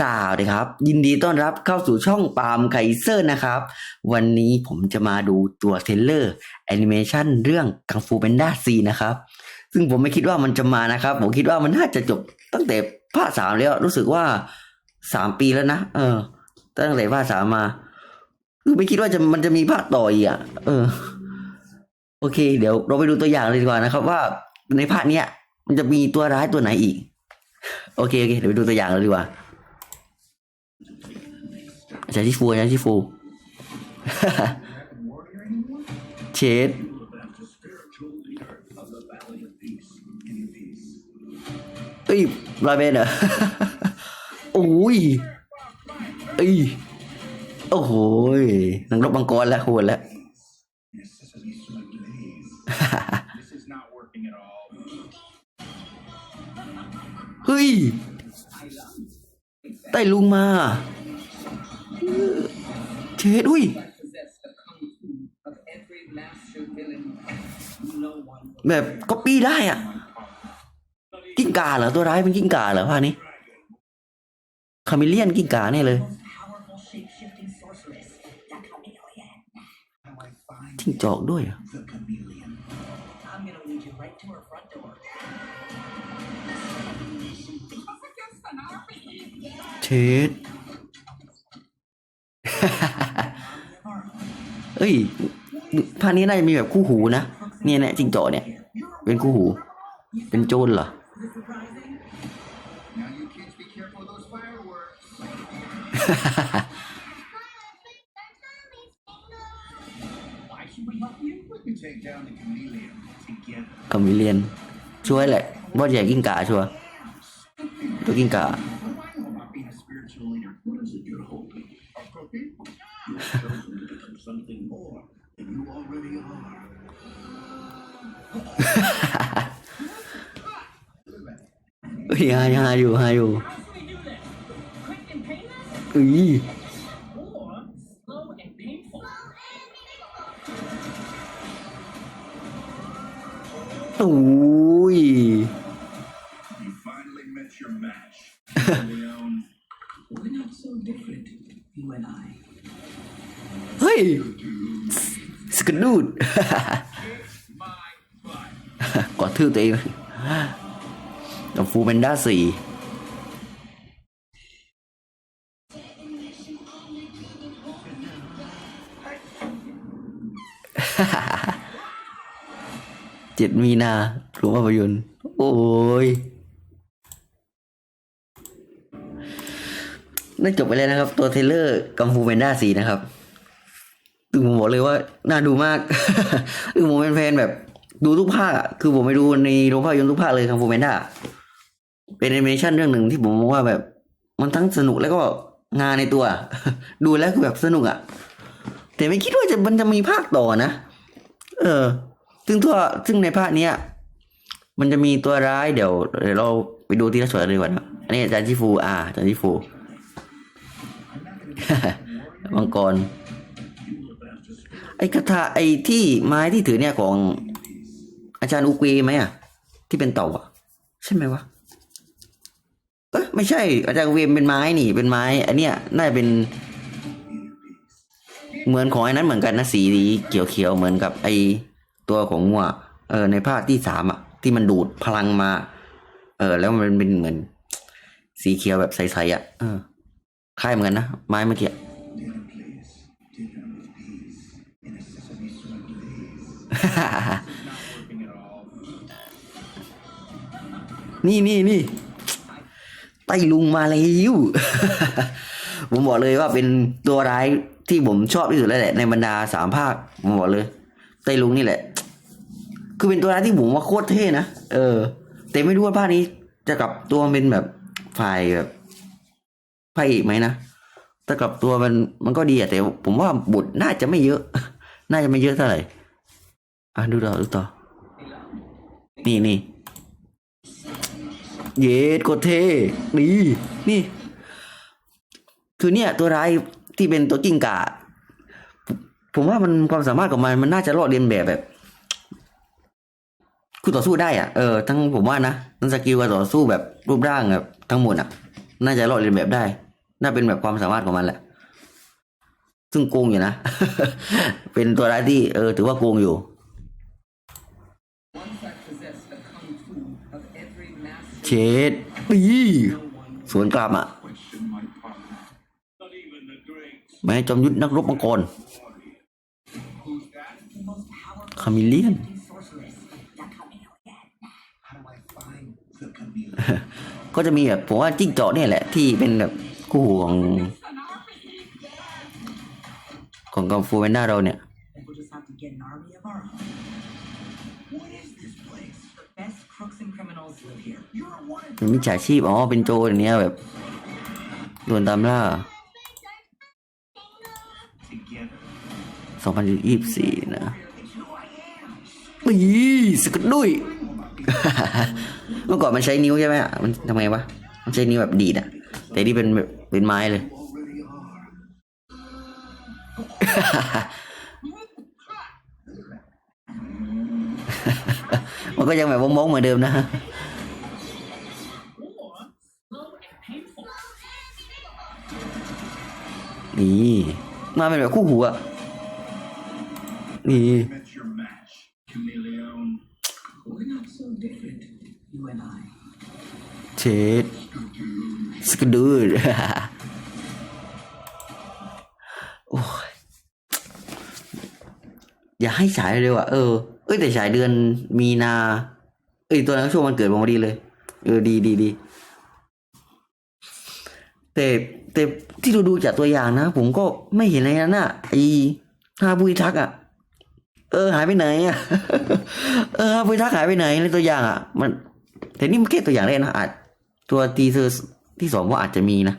สาวดีครับ ยินดีต้อนรับเข้าสู่ช่องปาล์มไคเซอร์นะครับ วันนี้ผมจะมาดูตัวเทรลเลอร์แอนิเมชันเรื่องกังฟูเป็นด้าซีนะครับ ซึ่งผมไม่คิดว่ามันจะมานะครับ ผมคิดว่ามันน่าจะจบตั้งแต่ภาคสามแล้ว รู้สึกว่าสามปีแล้วนะ เออ ตั้งแต่ภาคสามมา คือไม่คิดว่าจะมันจะมีภาคต่ออีกอะ เออ โอเค เดี๋ยวเราไปดูตัวอย่างเลยดีกว่านะครับ ว่าในภาคเนี้ย มันจะมีตัวร้ายตัวไหนอีก โอเคโอเคเดี๋ยวไปดูตัวอย่างเลยดีกว่า อาจารย์ที่ฟูอาจารย์ที่ฟูเชดเอ้ยบราเบนเหรอโอ้ยเอ้ยโอ้โหนังรบมังกรแล้วโหดแล้วเฮ้ยไต้ลุงมา เชดุ้ยแบบก็ปี้ได้อะ กิ้งกาเหรอ ตัวร้ายเป็นกิ้งกาเหรอพานี้คามิเลียนกิ้งกาเนี่ยเลยทิ้งจอกด้วยอะเชด เอ้ยภาคนี้น่าจะมีแบบคู่หูนะเนี่ยเนี่ยจิ้งจอกเนี่ย เป็นคู่หู เป็นโจรเหรอ Now you kids be careful of those fireworks. Why should we help you? We can take down the chameleon together. คาเมเลียนช่วยแหละบอสใหญ่กิ้งก่าชัวร์ตัวกิ้งก่า เอ้ยฮาฮาอยู่ฮาอยู่เฟูเองกับนด้าสี่เจ็ดมีนาโรงภาพยนตร์โอ้ยนั่นจบไปแล้วนะครับ ตัวเทเลอร์กัมฟูเบนด้าสีนะครับตึงผมบอกเลยว่า น่าดูมากตึงผมเป็นแฟนแบบดูทุกภาคคือผมไปดูในโรงภาพยนตร์ทุกภาคเลยกัมฟูเบนด้า เป็นแอนิเมชันเรื่องหนึ่งที่ผมมองว่าแบบ มันทั้งสนุกแล้วก็งานในตัว ดูแล้วคือแบบสนุกอะแต่ไม่คิดว่าจะมันจะมีภาคต่อนะ เออ ซึ่งทั่วซึ่งในภาคเนี้ย มันจะมีตัวร้ายเดี๋ยวเดี๋ยวเราไปดูที่ละส่วนเลยดีกว่านะอันนี้อาจารย์ชิฟู อ่าอาจารย์ชิฟูมังกร ไอ้คาถาไอ้ที่ไม้ที่ถือเนี่ยของอาจารย์อุกเวไหมอะ ที่เป็นเต่าอะ ใช่ไหมวะ ไม่ใช่ อาจารย์เวมเป็นไม้นี่ เป็นไม้ อันเนี้ยน่าจะเป็น เหมือนของไอ้นั้นเหมือนกันนะสีเขียวๆเหมือนกับไอตัวของงัวเออ ในภาคที่สามอะ ที่มันดูดพลังมา เออ แล้วมันเป็นเหมือน สีเขียวแบบใสๆอะเออคล้ายเหมือนกันนะไม้เมื่อกี้นี่นี่นี่ ต้ลุงมาแล้วผมบอกเลยว่าเป็นตัวร้ายที่ผมชอบที่สุดแล้วแหละในบรรดาสามภาคผมบอกเลย ไต้ลุงนี่แหละ คือเป็นตัวร้ายที่ผมว่าโคตรเท่นะเออ แต่ไม่รู้ว่าภาคนี้จะกลับตัวเป็นแบบฝ่ายแบบพระเอกไหมนะถ้ากลับตัวมันมันก็ดีอะแต่ ผมว่าบทน่าจะไม่เยอะ น่าจะไม่เยอะเท่าไหร่อะดูต่อดูต่อนี่นี่ เย็ดโคตรเท่นี่นี่ คือเนี่ยตัวร้ายที่เป็นตัวกิ้งก่าผมว่ามันความสามารถของมันมันน่าจะรอดเรียนแบบแบบคู่ต่อสู้ได้อะเออทั้งผมว่านะทั้งสกิลการต่อสู้แบบรูปร่างแบบทั้งหมดอะ น่าจะรอดเรียนแบบได้ น่าเป็นแบบความสามารถของมันแหละ ซึ่งโกงอยู่นะ เป็นตัวร้ายที่เออ ถือว่าโกงอยู่ เชดปีสวนกลับอะแม่จอมยุทธนักรบมังกรคามิเลียนก็จะมีแบบผมว่าจิ้งจอกเนี่ยแหละ ที่เป็นแบบคู่ของ ของกังฟูเวน่าเราเนี่ย มิจฉาชีพอ๋อเป็นโจรอย่างเนี้ยแบบโดนตามล่า together. 2024นะ It's who I am. ปีสกัดดุยเมื่อก่อนมันใช้นิ้วใช่ไหมอะมันทำไงวะ มันใช้นิ้วแบบดีดอะแต่นี่เป็นแบบเป็นไม้เลย มันก็ยังแบบมงๆเหมือนเดิมนะ นี่มาเป็นแบบคู่หูอะนี่เชดสกดูดโอ้ยอย่าให้ฉายเร็วอะเออเอ้ยแต่ฉายเดือนมีนา เอ้ยตัวนั้นช่วงวันเกิดผมพอดีเลย เออดีดีดี แต่แต่ที่ดูดูจากตัวอย่างนะ ผมก็ไม่เห็นอะไรนั้นอะไอฮาบุยทักอะ เออ หายไปไหนอะเออฮาบุยทักหายไปไหนในตัวอย่างอะ มัน แต่นี่มันแค่ตัวอย่างแรกนะอาจตัวทีเซอร์ที่สองก็อาจจะมีนะ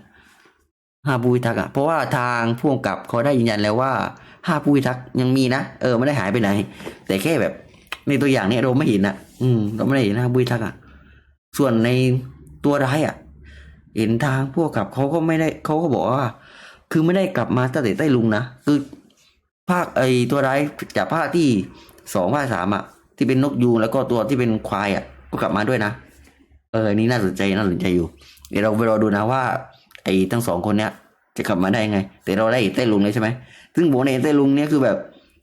ฮาบุยทักอะเพราะว่าทางพ่วงกับเขาได้ยืนยันแล้วว่าฮาบุยทักยังมีนะเออไม่ได้หายไปไหน แต่แค่แบบ ในตัวอย่างเนี้ยเราไม่เห็นนะอืม เราไม่ได้เห็นฮาบุยทักอะส่วนในตัวร้ายอะ เห็นทางพวกกับเขาก็ไม่ได้เขาก็บอกว่า คือไม่ได้กลับมาตั้งแต่ใต้ลุงนะคือภาคไอตัวร้ายจากภาคที่สองภาคสามอะ ที่เป็นนกยูงแล้วก็ตัวที่เป็นควายอะ ก็กลับมาด้วยนะ เออนนี้น่าสนใจน่าสนใจอยู่ เดี๋ยวเราไปรอดูนะว่า ไอ้ทั้งสองคนเนี้ยจะกลับมาได้ไง แต่เราได้เห็นใต้ลุงเลยใช่ไหมซึ่งผมในเห็นใต้ลุงเนี้ยคือแบบ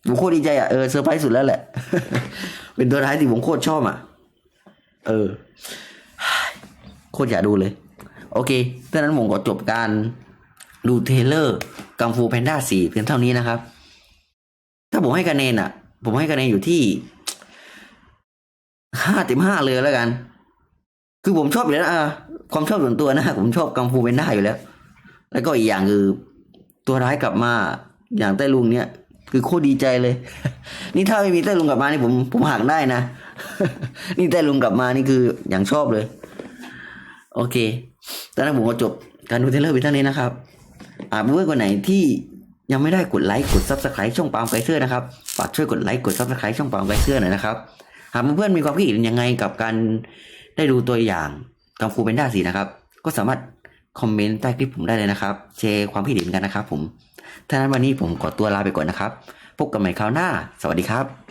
ผมโคตรดีใจอะเออเซอร์ไพรส์สุดแล้วแหละ เป็นตัวร้ายที่ผมโคตรชอบอะ เออ โคตรอยากดูเลย โอเคดังนั้นผมก็จบการดูเทเลอร์กังฟูแพนด้าสี่เพียงเท่านี้นะครับ ถ้าผมให้คะแนนอะ ผมให้คะแนนอยู่ที่ห้าเต็มห้าเลยแล้วกัน คือผมชอบอยู่แล้วอะความชอบส่วนตัวนะผมชอบกังฟูเป็นได้อยู่แล้ว แล้วก็อีกอย่างคือ ตัวร้ายกลับมาอย่างใต้ลุงเนี่ย คือโคตรดีใจเลย นี่ถ้าไม่มีใต้ลุงกลับมานี่ผมผมหักได้นะ นี่ใต้ลุงกลับมานี่คืออย่างชอบเลย โอเค ตอนนั้นผมก็จบการดูเทเลอร์ไปเท่านี้นะครับอ่าเพื่อนคนไหนที่ยังไม่ได้กดไลค์กดซับสไครต์ช่องปาล์มไกเซอร์นะครับฝากช่วยกดไลค์กดซับสไครต์ช่องปาล์มไกเซอร์หน่อยนะครับหากเพื่อนๆมีความคิดเห็นยังไงกับการได้ดูตัวอย่างกังฟูเป็นด้าสีนะครับ ก็สามารถคอมเมนต์ใต้คลิปผมได้เลยนะครับแชร์ความคิดเห็นกันนะครับผมถ้านั้นวันนี้ผมขอตัวลาไปก่อนนะครับ พบกันใหม่คราวหน้า สวัสดีครับ